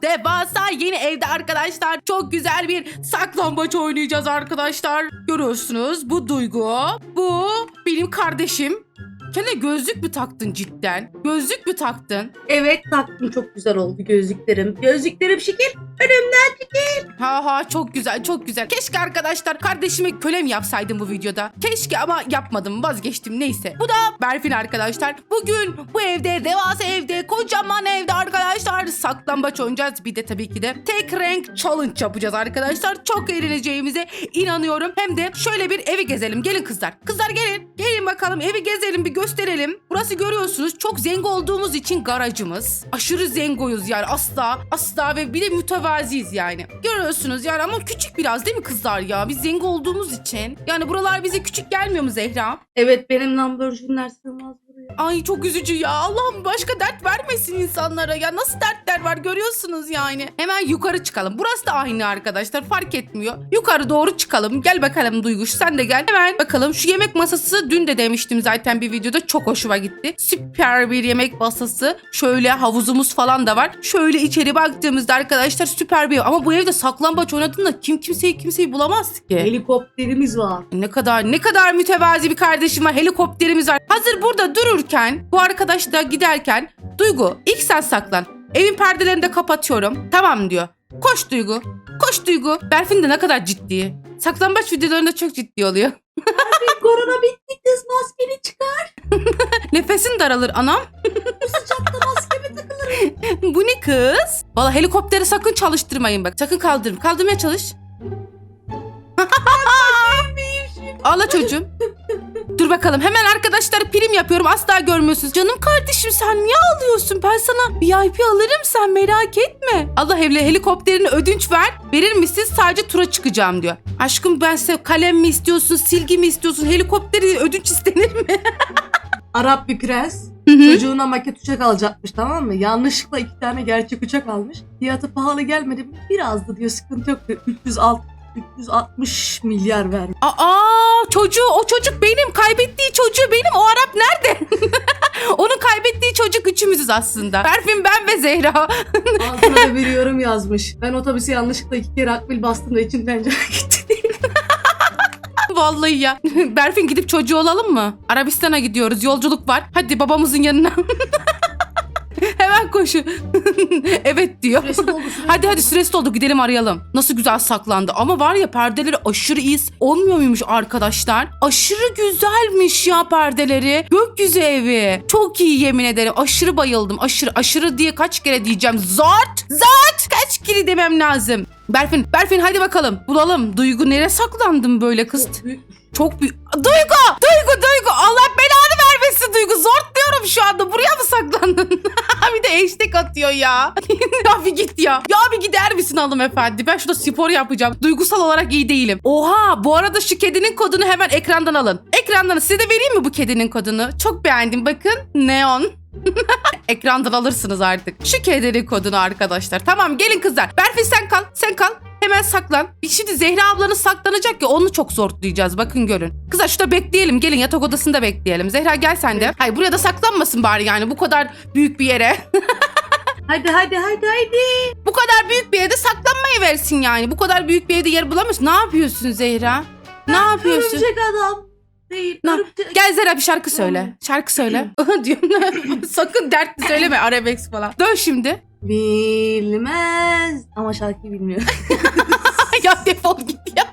bu devasa yeni evde arkadaşlar çok güzel bir saklambaç oynayacağız arkadaşlar. Görüyorsunuz bu Duygu, bu benim kardeşim. Kendine gözlük mü taktın cidden? Gözlük mü taktın? Evet taktım çok güzel oldu gözlüklerim. Gözlüklerim şekil. Önümden çekil. Ha ha çok güzel çok güzel. Keşke arkadaşlar kardeşime köle mi yapsaydım bu videoda? Keşke ama yapmadım vazgeçtim neyse. Bu da Berfin arkadaşlar. Bugün bu evde devasa evde kocaman evde arkadaşlar saklambaç oynayacağız. Bir de tabii ki de tek renk challenge yapacağız arkadaşlar. Çok eğleneceğimize inanıyorum. Hem de şöyle bir evi gezelim. Gelin kızlar. Kızlar gelin. Gelin bakalım evi gezelim bir gösterelim. Burası görüyorsunuz çok zengin olduğumuz için garajımız. Aşırı zengoyuz yani asla asla ve bir de mütevaziyiz yani. Görüyorsunuz yani ama küçük biraz değil mi kızlar ya? Biz zengin olduğumuz için. Yani buralar bize küçük gelmiyor mu Zehra? Evet benim Lamborghini'ler sığmaz. Ay çok üzücü ya. Allah'ım başka dert vermesin insanlara ya. Nasıl dertler var görüyorsunuz yani. Hemen yukarı çıkalım. Burası da aynı arkadaşlar fark etmiyor. Yukarı doğru çıkalım. Gel bakalım Duyguş sen de gel. Hemen bakalım şu yemek masası dün de demiştim zaten bir videoda çok hoşuma gitti. Süper bir yemek masası. Şöyle havuzumuz falan da var. Şöyle içeri baktığımızda arkadaşlar süper bir ev. Ama bu evde saklambaç oynadığında kim kimseyi kimseyi bulamaz ki. Helikopterimiz var. Ne kadar ne kadar mütevazi bir kardeşim var. Helikopterimiz var. Hazır burada dururken bu arkadaş da giderken Duygu ilk sen saklan. Evin perdelerini de kapatıyorum. Tamam diyor. Koş Duygu. Koş Duygu. Berfin de ne kadar ciddi. Saklambaç videolarında çok ciddi oluyor. Korona bitti kız maskeni çıkar. Nefesin daralır anam. Bu sıcakta maskemi takılır. Bu ne kız? Valla helikopteri sakın çalıştırmayın bak. Sakın kaldırın. Kaldırmaya çalış. Ağla çocuğum. Dur bakalım hemen arkadaşlar prim yapıyorum asla görmüyorsunuz. Canım kardeşim sen niye ağlıyorsun? Ben sana VIP alırım sen merak etme. Allah evle helikopterini ödünç ver. Verir misin? Sadece tura çıkacağım diyor. Aşkım ben size kalem mi istiyorsun, silgi mi istiyorsun? Helikopteri ödünç istenir mi? Arap bir prens Hı hı. çocuğuna maket uçak alacakmış tamam mı? Yanlışlıkla iki tane gerçek uçak almış. Fiyatı pahalı gelmedi mi? Birazdı diyor sıkıntı yok diyor. 306 360 milyar vermiş. Aa çocuğu o çocuk benim kaybettiği çocuğu benim o Arap nerede? Onun kaybettiği çocuk üçümüzüz aslında. Berfin ben ve Zehra. Altına da bir yorum yazmış. Ben otobüse yanlışlıkla iki kere akbil bastım da içimden can gitti. Vallahi ya. Berfin gidip çocuğu olalım mı? Arabistan'a gidiyoruz yolculuk var. Hadi babamızın yanına. Hemen koşu. evet diyor. Süresi doldu, süresi Hadi hadi doldu. süresi doldu gidelim arayalım. Nasıl güzel saklandı. Ama var ya perdeleri aşırı iyi olmuyor muymuş arkadaşlar? Aşırı güzelmiş ya perdeleri. Gökyüzü evi. Çok iyi yemin ederim. Aşırı bayıldım. Aşırı aşırı diye kaç kere diyeceğim. Zart! Zart! Kaç kere demem lazım. Berfin, Berfin hadi bakalım. Bulalım. Duygu nereye saklandın böyle kız? Çok büyük. Duygu! Duygu! Duygu! Allah belanı Duygu. Zort diyorum şu anda. Buraya mı saklandın? bir de eşlik atıyor ya. ya bir git ya. Ya bir gider misin hanımefendi? Ben şurada spor yapacağım. Duygusal olarak iyi değilim. Oha! Bu arada şu kedinin kodunu hemen ekrandan alın. Ekrandan size de vereyim mi bu kedinin kodunu? Çok beğendim. Bakın. Neon. Ekrandan alırsınız artık. Şu kedinin kodunu arkadaşlar. Tamam gelin kızlar. Berfin sen kal. Sen kal. Hemen saklan. Şimdi Zehra ablanız saklanacak ya onu çok zorlayacağız. Bakın görün. Kızlar şurada bekleyelim. Gelin yatak odasında bekleyelim. Zehra gel sen de. Hayır buraya da saklanmasın bari yani bu kadar büyük bir yere. Hadi hadi hadi hadi. bu kadar büyük bir yerde saklanmayı versin yani. Bu kadar büyük bir yerde yer bulamıyorsun. Ne yapıyorsun Zehra? Ne yapıyorsun? Örümcek adam. Değil. Ne- örümcek- Gel Zehra bir şarkı söyle. Şarkı söyle. diyorum. Sakın dertli söyleme arabesk falan. Dön şimdi. Bilmez. Ama şarkıyı bilmiyor. ya defol git ya.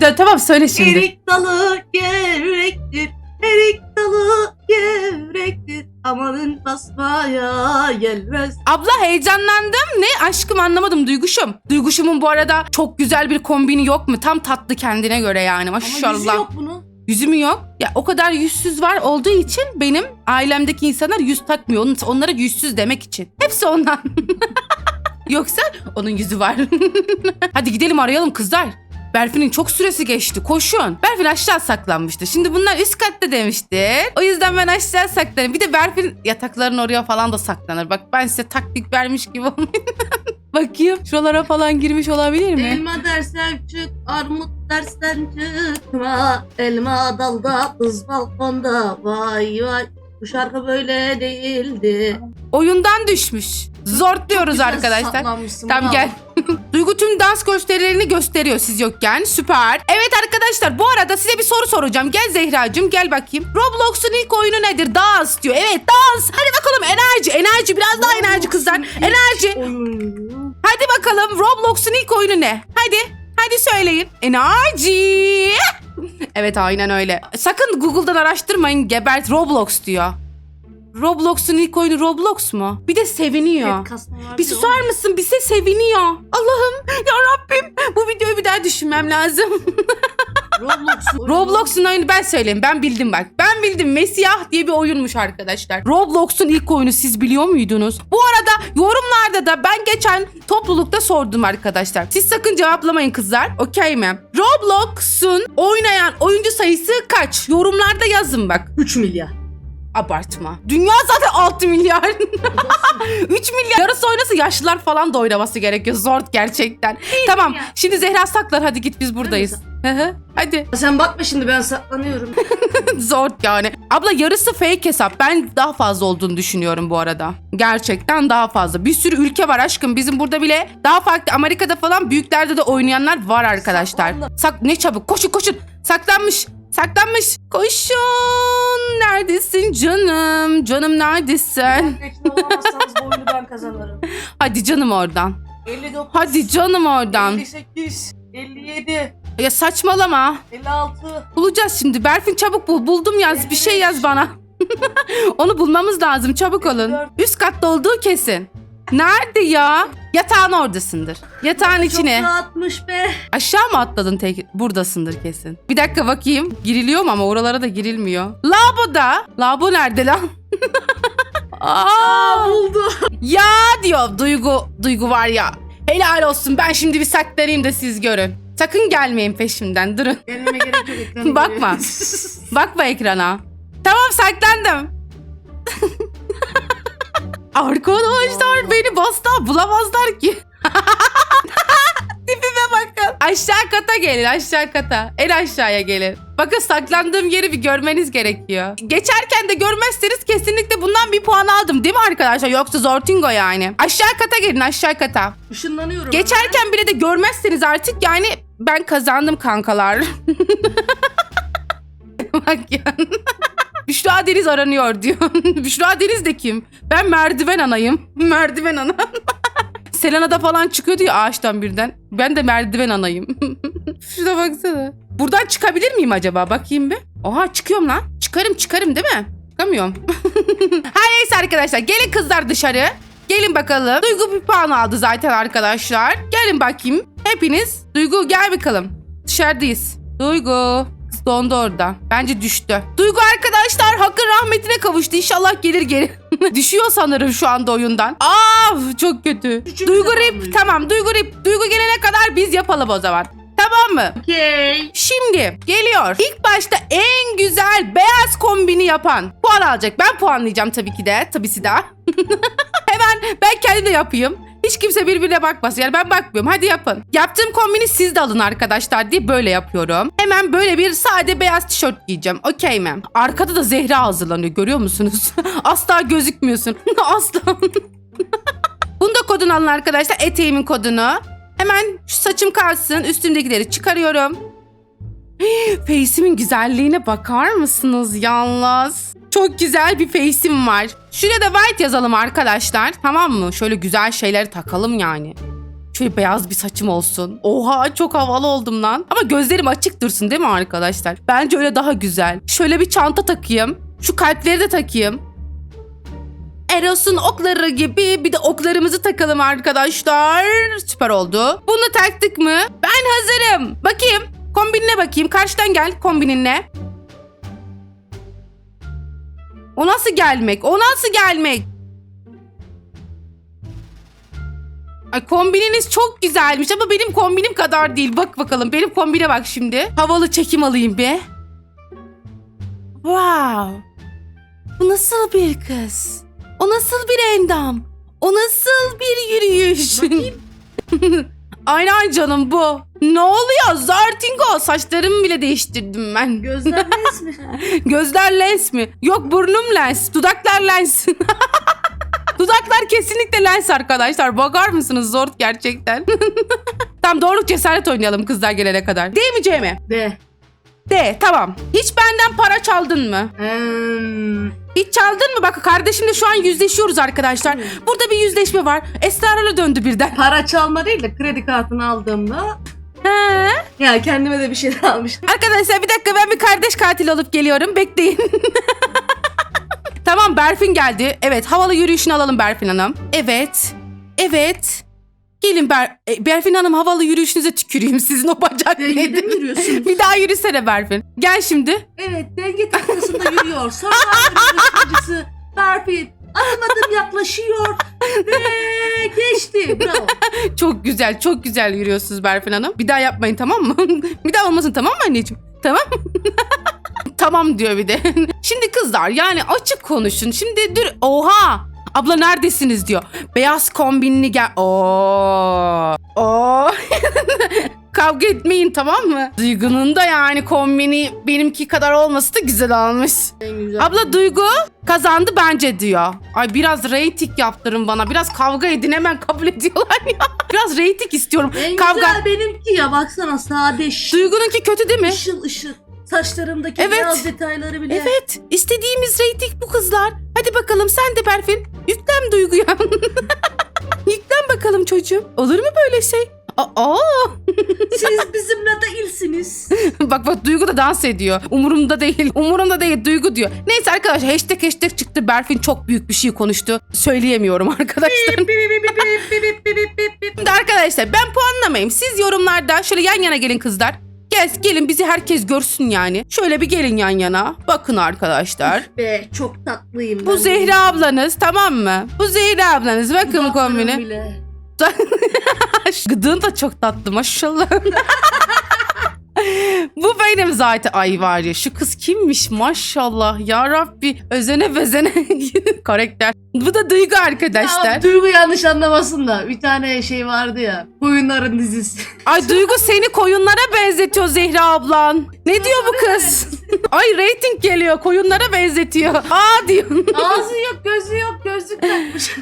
De, tamam söyle şimdi. Erik dalı gevrektir. Erik dalı gevrektir. Amanın basmaya gelmez. Abla heyecanlandım. Ne aşkım anlamadım duyguşum. Duyguşumun bu arada çok güzel bir kombini yok mu? Tam tatlı kendine göre yani Ama maşallah. yüzü yok bunun. Yüzü mü yok? Ya o kadar yüzsüz var olduğu için benim ailemdeki insanlar yüz takmıyor. Onun- Onlara yüzsüz demek için. Hepsi ondan. Yoksa onun yüzü var. Hadi gidelim arayalım kızlar. Berfin'in çok süresi geçti. Koşun. Berfin aşağı saklanmıştı. Şimdi bunlar üst katta demişti. O yüzden ben aşağı saklanırım. Bir de Berfin yatakların oraya falan da saklanır. Bak ben size taktik vermiş gibi olmayayım. Bakayım. Şuralara falan girmiş olabilir mi? Elma dersen çık, armut dersen çıkma. Elma dalda, kız balkonda. Vay vay. Bu şarkı böyle değildi. Oyundan düşmüş. Zor diyoruz Güzel arkadaşlar. saklanmışsın, Tamam bravo. gel. Duygu tüm dans gösterilerini gösteriyor siz yokken. Süper. Evet arkadaşlar bu arada size bir soru soracağım. Gel Zehracığım gel bakayım. Roblox'un ilk oyunu nedir? Dans diyor. Evet dans. Hadi bakalım enerji. Enerji biraz daha enerji kızlar. Enerji. Oyun. Hadi bakalım Roblox'un ilk oyunu ne? Hadi. Hadi söyleyin. Enerji. evet aynen öyle. Sakın Google'dan araştırmayın. Gebert Roblox diyor. Roblox'un ilk oyunu Roblox mu? Bir de seviniyor. Var Bir susar mısın? Bize seviniyor. Allah'ım ya Rabbim bu videoyu bir daha düşünmem lazım. Roblox'un. Roblox'un oyunu ben söyleyeyim. Ben bildim bak. Ben bildim. Mesiyah diye bir oyunmuş arkadaşlar. Roblox'un ilk oyunu siz biliyor muydunuz? Bu arada yorumlarda da ben geçen toplulukta sordum arkadaşlar. Siz sakın cevaplamayın kızlar. Okey mi? Roblox'un oynayan oyuncu sayısı kaç? Yorumlarda yazın bak. 3 milyar. Abartma. Dünya zaten 6 milyar. 3 milyar. Yarısı oynasa yaşlılar falan da oynaması gerekiyor. Zor gerçekten. tamam. Şimdi Zehra saklar. Hadi git biz buradayız. Hadi. Sen bakma şimdi ben saklanıyorum. Zor yani. Abla yarısı fake hesap. Ben daha fazla olduğunu düşünüyorum bu arada. Gerçekten daha fazla. Bir sürü ülke var aşkım. Bizim burada bile daha farklı Amerika'da falan büyüklerde de oynayanlar var arkadaşlar. Saklandı. Sak ne çabuk. Koşun koşun. Saklanmış. Saklanmış. Koşun. Neredesin canım? Canım neredesin? Bekle olamazsanız bu oyunu ben kazanırım. Hadi canım oradan. 59. Hadi canım oradan. 58. 57. Ya saçmalama. 56. Bulacağız şimdi. Berfin çabuk bul. Buldum yaz. Bir şey yaz bana. Onu bulmamız lazım. Çabuk olun. Üst katta olduğu kesin. Nerede ya? Yatağın oradasındır. Yatağın içine. Çok rahatmış be. Aşağı mı atladın tek? Buradasındır kesin. Bir dakika bakayım. Giriliyor mu ama oralara da girilmiyor. Laboda. Labo nerede lan? Aa, Buldu. ya diyor Duygu. Duygu var ya. Helal olsun. Ben şimdi bir saklanayım da siz görün. Sakın gelmeyin peşimden. Durun. Gelmeme gerek yok ekranı Bakma. Bakma ekrana. Tamam saklandım. Arkadaşlar beni basta bulamazlar ki. Tipime bakın. Aşağı kata gelin aşağı kata. En aşağıya gelin. Bakın saklandığım yeri bir görmeniz gerekiyor. Geçerken de görmezseniz kesinlikle bundan bir puan aldım değil mi arkadaşlar? Yoksa Zortingo yani. Aşağı kata gelin aşağı kata. Işınlanıyorum. Geçerken bile de görmezseniz artık yani ben kazandım kankalar. Bak ya. Büşra Deniz aranıyor diyor. Büşra Deniz de kim? Ben merdiven anayım. Merdiven ana. Selena'da falan çıkıyordu ya ağaçtan birden. Ben de merdiven anayım. Şuna baksana. Buradan çıkabilir miyim acaba? Bakayım bir. Oha çıkıyorum lan. Çıkarım çıkarım değil mi? Çıkamıyorum. Her neyse arkadaşlar gelin kızlar dışarı. Gelin bakalım. Duygu bir puan aldı zaten arkadaşlar. Gelin bakayım. Hepiniz. Duygu gel bakalım. Dışarıdayız. Duygu. Kız dondu orada. Bence düştü. Duygu arkadaşlar hakkın rahmetine kavuştu. İnşallah gelir geri. Düşüyor sanırım şu anda oyundan. Aa çok kötü. Üçüncü Duygu rip. Tamam Duygu rip. Duygu gelene kadar biz yapalım o zaman. Tamam mı? Okey. Şimdi geliyor. İlk başta en güzel beyaz kombini yapan puan alacak. Ben puanlayacağım tabii ki de. Tabisi de. Hemen ben kendim de yapayım. Hiç kimse birbirine bakmasın. Yani ben bakmıyorum. Hadi yapın. Yaptığım kombini siz de alın arkadaşlar diye böyle yapıyorum. Hemen böyle bir sade beyaz tişört giyeceğim. Okey mi? Arkada da Zehra hazırlanıyor. Görüyor musunuz? Asla gözükmüyorsun. Asla. Bunu da kodunu alın arkadaşlar. Eteğimin kodunu. Hemen şu saçım kalsın. Üstümdekileri çıkarıyorum. Face'imin güzelliğine bakar mısınız yalnız? Çok güzel bir face'im var. Şuraya da white yazalım arkadaşlar. Tamam mı? Şöyle güzel şeyleri takalım yani. Şöyle beyaz bir saçım olsun. Oha çok havalı oldum lan. Ama gözlerim açık dursun değil mi arkadaşlar? Bence öyle daha güzel. Şöyle bir çanta takayım. Şu kalpleri de takayım. Eros'un okları gibi bir de oklarımızı takalım arkadaşlar. Süper oldu. Bunu taktık mı? Ben hazırım. Bakayım. Kombinine bakayım. Karşıdan gel kombininle. O nasıl gelmek? O nasıl gelmek? Ay kombininiz çok güzelmiş ama benim kombinim kadar değil. Bak bakalım benim kombine bak şimdi. Havalı çekim alayım bir. Wow. Bu nasıl bir kız? O nasıl bir endam? O nasıl bir yürüyüş? Aynen canım bu. Ne oluyor Zartingo? Saçlarımı bile değiştirdim ben. Gözler lens mi? Gözler lens mi? Yok burnum lens. Dudaklar lens. Ayaklar kesinlikle lens arkadaşlar. Bakar mısınız? Zor gerçekten. tamam doğruluk cesaret oynayalım kızlar gelene kadar. Değil mi Cem'e? De. De tamam. Hiç benden para çaldın mı? Eee, Hiç çaldın mı? Bak kardeşimle şu an yüzleşiyoruz arkadaşlar. Burada bir yüzleşme var. Esrarla döndü birden. para çalma değil de kredi kartını aldığımda He. ya kendime de bir şeyler almıştım. Arkadaşlar bir dakika ben bir kardeş katil alıp geliyorum. Bekleyin. tamam Berfin geldi. Evet havalı yürüyüşünü alalım Berfin Hanım. Evet. Evet. Gelin Ber e, Berfin Hanım havalı yürüyüşünüze tüküreyim sizin o bacak Dengede mi neydi? yürüyorsun? bir daha yürüsene Berfin. Gel şimdi. Evet denge tahtasında yürüyor. Survivor yarışmacısı Berfin adım adım yaklaşıyor ve geçti. Bravo. Çok güzel, çok güzel yürüyorsunuz Berfin Hanım. Bir daha yapmayın tamam mı? bir daha olmasın tamam mı anneciğim? Tamam Tamam diyor bir de. Şimdi kızlar yani açık konuşun. Şimdi dur. Oha! Abla neredesiniz diyor. Beyaz kombinli gel. Oo. Oo. Kavga etmeyin tamam mı? Duygu'nun da yani kombini benimki kadar olması da güzel olmuş. En güzel. Abla Duygu kazandı bence diyor. Ay biraz reyting yaptırın bana. Biraz kavga edin hemen kabul ediyorlar ya. Biraz reyting istiyorum. en kavga- güzel benimki ya baksana sade şık, Duygu'nunki kötü değil mi? ışıl ışıl. Saçlarımdaki evet. beyaz detayları bile. Evet. İstediğimiz reyting bu kızlar. Hadi bakalım sen de Berfin. Yüklen duyguya. Yüklen bakalım çocuğum. Olur mu böyle şey? Aa! Siz bizimle değilsiniz. bak bak Duygu da dans ediyor. Umurumda değil. Umurumda değil Duygu diyor. Neyse arkadaşlar hashtag hashtag çıktı. Berfin çok büyük bir şey konuştu. Söyleyemiyorum arkadaşlar. Arkadaşlar ben puanlamayayım. Siz yorumlarda şöyle yan yana gelin kızlar. Gel, gelin bizi herkes görsün yani. Şöyle bir gelin yan yana. Bakın arkadaşlar. Be çok tatlıyım. Bu ben. Zehra ablanız tamam mı? Bu Zehra ablanız. Bakın Dudaklarım kombini. bile. Gıdığın da çok tatlı maşallah. Bu benim zaten. Ay var ya şu kız kimmiş maşallah ya Rabbi. Özene bezene karakter. Bu da Duygu arkadaşlar. Ya, Duygu yanlış anlamasın da bir tane şey vardı ya. Koyunların dizisi. Ay Duygu seni koyunlara benzetiyor Zehra ablan. Ne diyor bu kız? Ay reyting geliyor koyunlara benzetiyor. Aa diyor. Ağzı yok gözü yok gözlük takmış.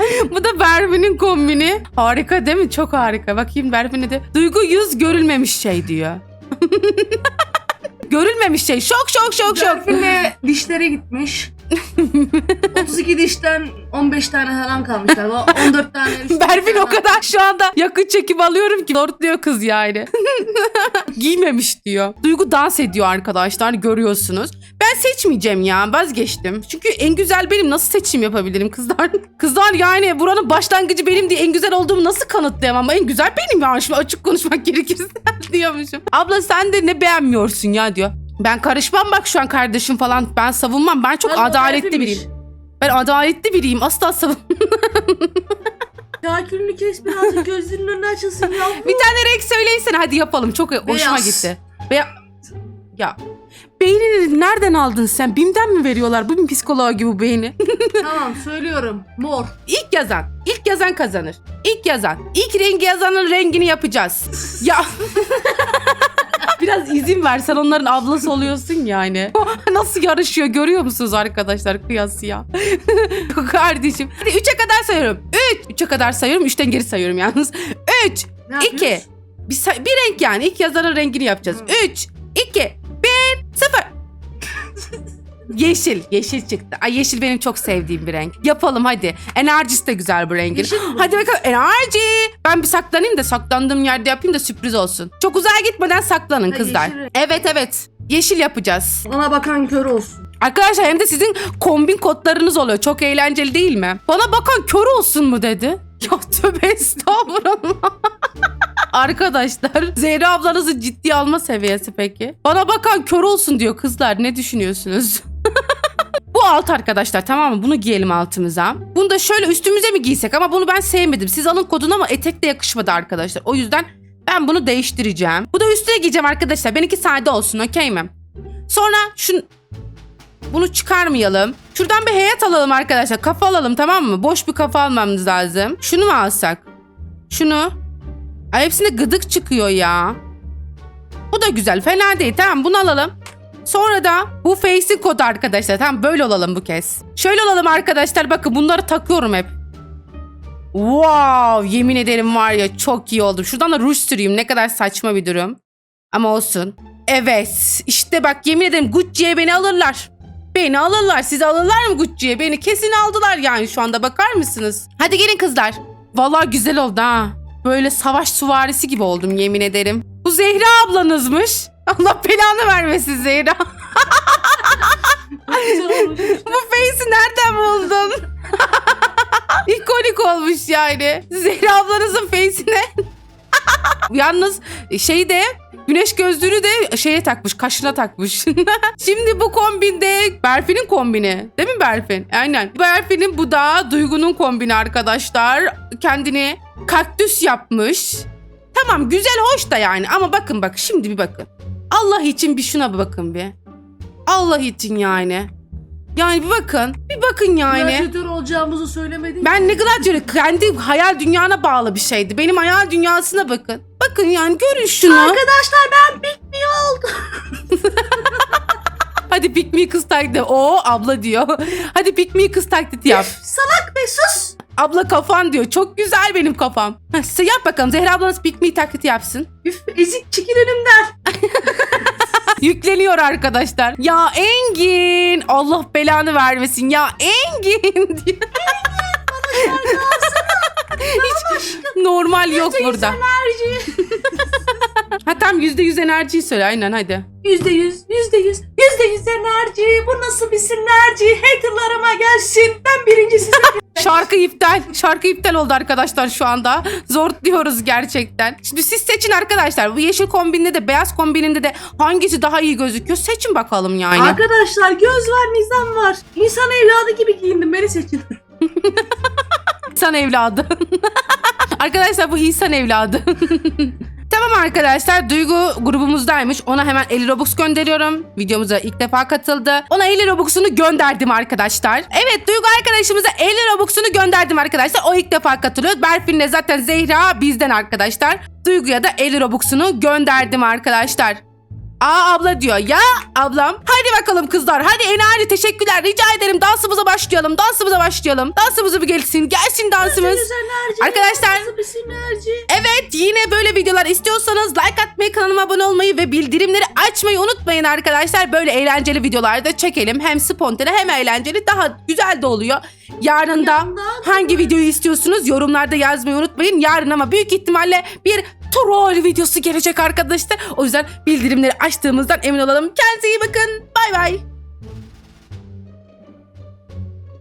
Bu da Berfin'in kombini. Harika değil mi? Çok harika. Bakayım Berfin'e de. Duygu yüz görülmemiş şey diyor. görülmemiş şey. Şok şok şok şok. Berfin'le dişlere gitmiş. 32 dişten 15 tane falan kalmışlar. Bu 14 tane. Berfin o kadar şu anda yakın çekim alıyorum ki ortluyor kız yani. Giymemiş diyor. Duygu dans ediyor arkadaşlar görüyorsunuz. Ben seçmeyeceğim ya vazgeçtim. Çünkü en güzel benim nasıl seçim yapabilirim kızlar? Kızlar yani buranın başlangıcı benim diye en güzel olduğumu nasıl kanıtlayamam? Ama en güzel benim ya şimdi açık konuşmak gerekirse diyormuşum. Abla sen de ne beğenmiyorsun ya diyor. Ben karışmam bak şu an kardeşim falan ben savunmam. Ben çok Galiba adaletli biriyim. Ben adaletli biriyim asla savun. Şakir'ini kes birazcık gözlerinin önüne açılsın ya. Bir tane renk söyleysene hadi yapalım. Çok hoşuma Beyaz. gitti. Veya ya beynini nereden aldın sen? Bim'den mi veriyorlar? Bu psikoloğa gibi beyni. tamam söylüyorum. Mor. İlk yazan, ilk yazan kazanır. İlk yazan, ilk rengi yazanın rengini yapacağız. ya Biraz izin versen onların ablası oluyorsun yani. Nasıl yarışıyor görüyor musunuz arkadaşlar kıyası ya. Kardeşim. Hadi 3'e kadar sayıyorum. 3. 3'e kadar sayıyorum. 3'ten geri sayıyorum yalnız. 3. Ne yapıyoruz? 2. Bir, bir renk yani. İlk yazanın rengini yapacağız. 3, 2, 1, 0. Yeşil. Yeşil çıktı. Ay yeşil benim çok sevdiğim bir renk. Yapalım hadi. Enerjisi de güzel bu rengin. Yeşil mi? Hadi bakalım enerji. Ben bir saklanayım da saklandığım yerde yapayım da sürpriz olsun. Çok uzağa gitmeden saklanın Ha, kızlar. yeşil renk. Evet evet. Yeşil yapacağız. Bana bakan kör olsun. Arkadaşlar hem de sizin kombin kodlarınız oluyor. Çok eğlenceli değil mi? Bana bakan kör olsun mu dedi. Ya tövbe estağfurullah. Arkadaşlar Zehra ablanızı ciddiye alma seviyesi peki. Bana bakan kör olsun diyor kızlar. Ne düşünüyorsunuz? Bu alt arkadaşlar tamam mı? Bunu giyelim altımıza. Bunu da şöyle üstümüze mi giysek ama bunu ben sevmedim. Siz alın kodunu ama etek de yakışmadı arkadaşlar. O yüzden ben bunu değiştireceğim. Bu da üstüne giyeceğim arkadaşlar. Benimki sade olsun okey mi? Sonra şu bunu çıkarmayalım. Şuradan bir heyet alalım arkadaşlar. Kafa alalım tamam mı? Boş bir kafa almamız lazım. Şunu mu alsak? Şunu. Ay hepsinde gıdık çıkıyor ya. Bu da güzel. Fena değil. Tamam bunu alalım. Sonra da bu face'in kodu arkadaşlar. Tamam böyle olalım bu kez. Şöyle olalım arkadaşlar. Bakın bunları takıyorum hep. Wow yemin ederim var ya çok iyi oldu. Şuradan da ruj süreyim. Ne kadar saçma bir durum. Ama olsun. Evet işte bak yemin ederim Gucci'ye beni alırlar. Beni alırlar. Sizi alırlar mı Gucci'ye? Beni kesin aldılar yani şu anda bakar mısınız? Hadi gelin kızlar. Vallahi güzel oldu ha. Böyle savaş suvarisi gibi oldum yemin ederim. Bu Zehra ablanızmış. Allah belanı vermesin Zehra. Bu face'i nereden buldun? İkonik olmuş yani. Zehra ablanızın face'ine. Yalnız şeyi de güneş gözlüğünü de şeye takmış, kaşına takmış. Şimdi bu kombinde Berfin'in kombini. Değil mi Berfin? Aynen. Berfin'in bu da Duygu'nun kombini arkadaşlar. Kendini kaktüs yapmış. Tamam güzel hoş da yani ama bakın bak şimdi bir bakın. Allah için bir şuna bakın bir. Allah için yani. Yani bir bakın. Bir bakın yani. Gladyatör olacağımızı söylemedin. Ben ne gladyatörü kendi hayal dünyana bağlı bir şeydi. Benim hayal dünyasına bakın. Bakın yani görün şunu. Arkadaşlar ben Me oldum. Hadi pick me kız taklidi. Oo abla diyor. Hadi pick me kız taklidi yap. Salak be sus. Abla kafan diyor. Çok güzel benim kafam. Heh, size yap bakalım. Zehra ablanız pick me taklidi yapsın. Üf ezik çekil önümden. Yükleniyor arkadaşlar. Ya Engin. Allah belanı vermesin. Ya Engin diyor. Hiç normal yok burada. Ha tam yüzde yüz enerjiyi söyle aynen hadi. Yüzde yüz, yüzde yüz, yüzde yüz enerji. Bu nasıl bir sinerji? Haterlarıma gelsin. Ben birinci size. Şarkı iptal. Şarkı iptal oldu arkadaşlar şu anda. Zor diyoruz gerçekten. Şimdi siz seçin arkadaşlar. Bu yeşil kombinde de beyaz kombininde de hangisi daha iyi gözüküyor? Seçin bakalım yani. Arkadaşlar göz var, nizam var. İnsan evladı gibi giyindim. Beni seçin. İnsan evladı. arkadaşlar bu insan evladı. Tamam arkadaşlar Duygu grubumuzdaymış. Ona hemen 50 Robux gönderiyorum. Videomuza ilk defa katıldı. Ona 50 Robux'unu gönderdim arkadaşlar. Evet Duygu arkadaşımıza 50 Robux'unu gönderdim arkadaşlar. O ilk defa katılıyor. Berfin'le zaten Zehra bizden arkadaşlar. Duygu'ya da 50 Robux'unu gönderdim arkadaşlar. Aa abla diyor. Ya ablam. Hadi bakalım kızlar. Hadi enerji teşekkürler. Rica ederim dansımıza başlayalım. Dansımıza başlayalım. Dansımıza bir gelsin. Gelsin dansımız. Arkadaşlar-? Evet yine böyle videolar istiyorsanız like atmayı kanalıma abone olmayı ve bildirimleri açmayı unutmayın arkadaşlar. Böyle eğlenceli videolar da çekelim. Hem spontane hem eğlenceli daha güzel de oluyor. Yarın da hangi videoyu istiyorsunuz yorumlarda yazmayı unutmayın. Yarın ama büyük ihtimalle bir troll videosu gelecek arkadaşlar. O yüzden bildirimleri açtığımızdan emin olalım. Kendinize iyi bakın. Bay bay.